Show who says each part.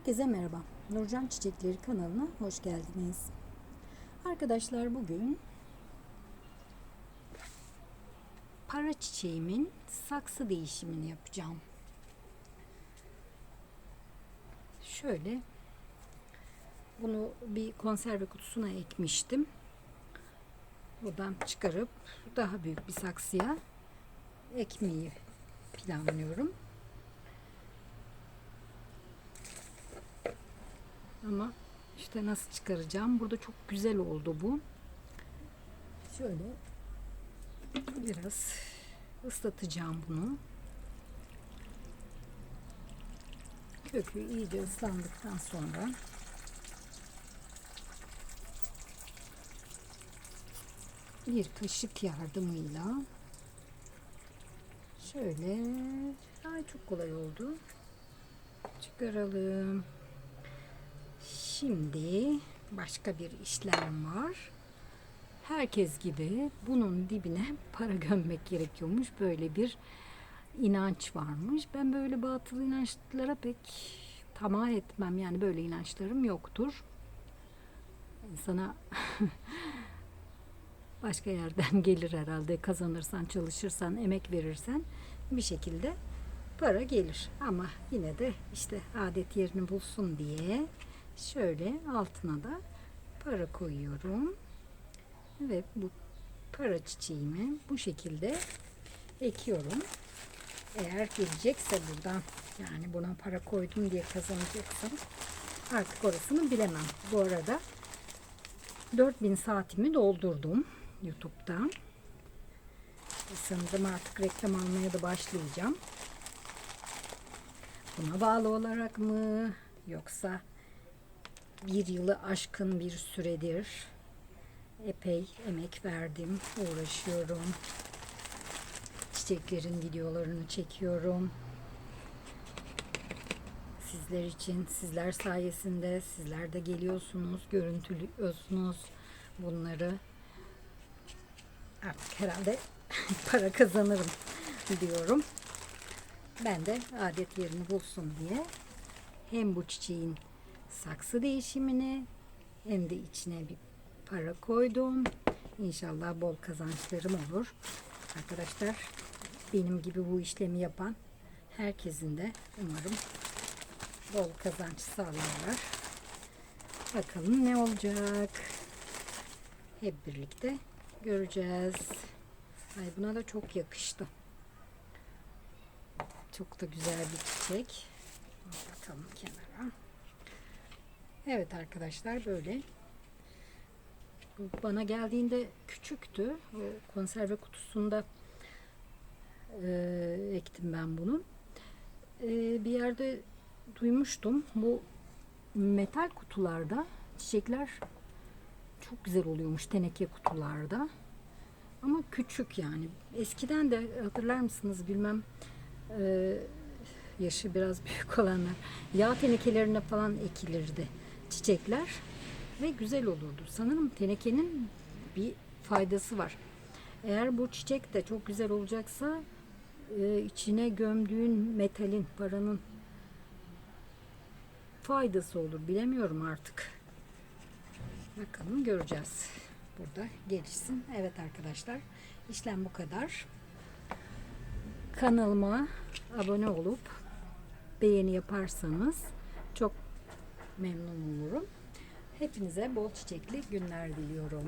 Speaker 1: Herkese merhaba. Nurcan Çiçekleri kanalına hoş geldiniz. Arkadaşlar bugün para çiçeğimin saksı değişimini yapacağım. Şöyle bunu bir konserve kutusuna ekmiştim. Buradan çıkarıp daha büyük bir saksıya ekmeyi planlıyorum. Ama işte nasıl çıkaracağım? Burada çok güzel oldu bu. Şöyle biraz ıslatacağım bunu. Kökü iyice ıslandıktan sonra bir kaşık yardımıyla şöyle ay çok kolay oldu. Çıkaralım. Şimdi başka bir işlem var. Herkes gibi bunun dibine para gömmek gerekiyormuş. Böyle bir inanç varmış. Ben böyle batıl inançlara pek tamah etmem. Yani böyle inançlarım yoktur. Sana başka yerden gelir herhalde. Kazanırsan, çalışırsan, emek verirsen bir şekilde para gelir. Ama yine de işte adet yerini bulsun diye şöyle altına da para koyuyorum. Ve bu para çiçeğimi bu şekilde ekiyorum. Eğer gelecekse buradan yani buna para koydum diye kazanacaksam artık orasını bilemem. Bu arada 4000 saatimi doldurdum YouTube'da. Sanırım artık reklam almaya da başlayacağım. Buna bağlı olarak mı yoksa bir yılı aşkın bir süredir epey emek verdim, uğraşıyorum. Çiçeklerin videolarını çekiyorum. Sizler için, sizler sayesinde sizler de geliyorsunuz, görüntülüyorsunuz bunları. Artık herhalde para kazanırım diyorum. Ben de adet yerini bulsun diye hem bu çiçeğin saksı değişimini hem de içine bir para koydum. İnşallah bol kazançlarım olur. Arkadaşlar benim gibi bu işlemi yapan herkesin de umarım bol kazanç sağlarlar. Bakalım ne olacak. Hep birlikte göreceğiz. Ay buna da çok yakıştı. Çok da güzel bir çiçek. Atalım kenara. Evet arkadaşlar böyle. Bana geldiğinde küçüktü. O konserve kutusunda e, ektim ben bunu. E, bir yerde duymuştum. Bu metal kutularda çiçekler çok güzel oluyormuş teneke kutularda. Ama küçük yani. Eskiden de hatırlar mısınız bilmem e, yaşı biraz büyük olanlar yağ tenekelerine falan ekilirdi çiçekler ve güzel olurdu. Sanırım tenekenin bir faydası var. Eğer bu çiçek de çok güzel olacaksa e, içine gömdüğün metalin, paranın faydası olur. Bilemiyorum artık. Bakalım göreceğiz. Burada gelişsin. Evet arkadaşlar işlem bu kadar. Kanalıma abone olup beğeni yaparsanız çok memnun olurum. Hepinize bol çiçekli günler diliyorum.